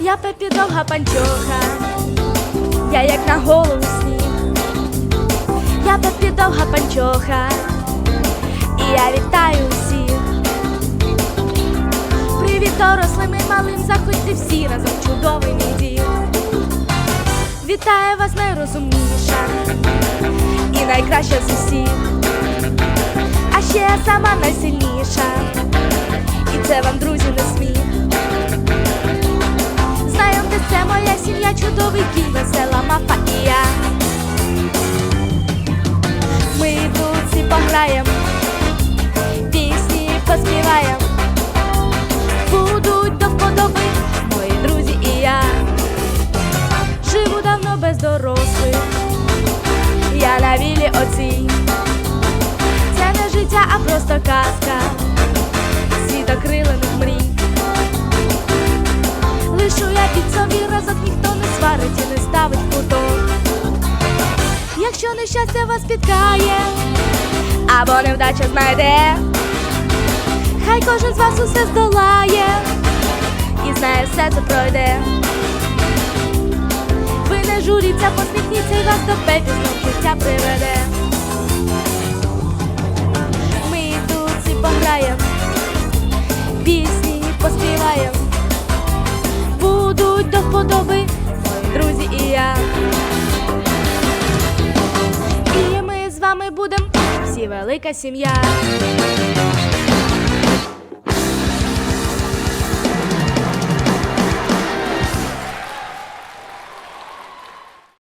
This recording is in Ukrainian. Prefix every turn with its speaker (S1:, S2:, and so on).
S1: Я пепі довга панчоха, я як на голову сніг. Я пепі довга панчоха, і я вітаю усіх. Привіт дорослим і малим, заходьте всі разом чудовий мій дім. Вітає вас найрозумніша найкраща з усіх. А ще я сама найсильніша, і це вам, друзі, не сміх. Знайомте, це моя сім'я, чудовий кінь, весела мапа і я. Ми тут всі пограєм, а просто казка, світокрилених мрій. Лишу я під собі разок ніхто не сварить і не ставить куток. Якщо нещастя вас спіткає, або невдача знайде, хай кожен з вас усе здолає і знає, все це пройде. Ви не журіться, посміхніться і вас до знов життя приведе. Будуть до вподоби друзі і я. І ми з вами будем всі велика сім'я.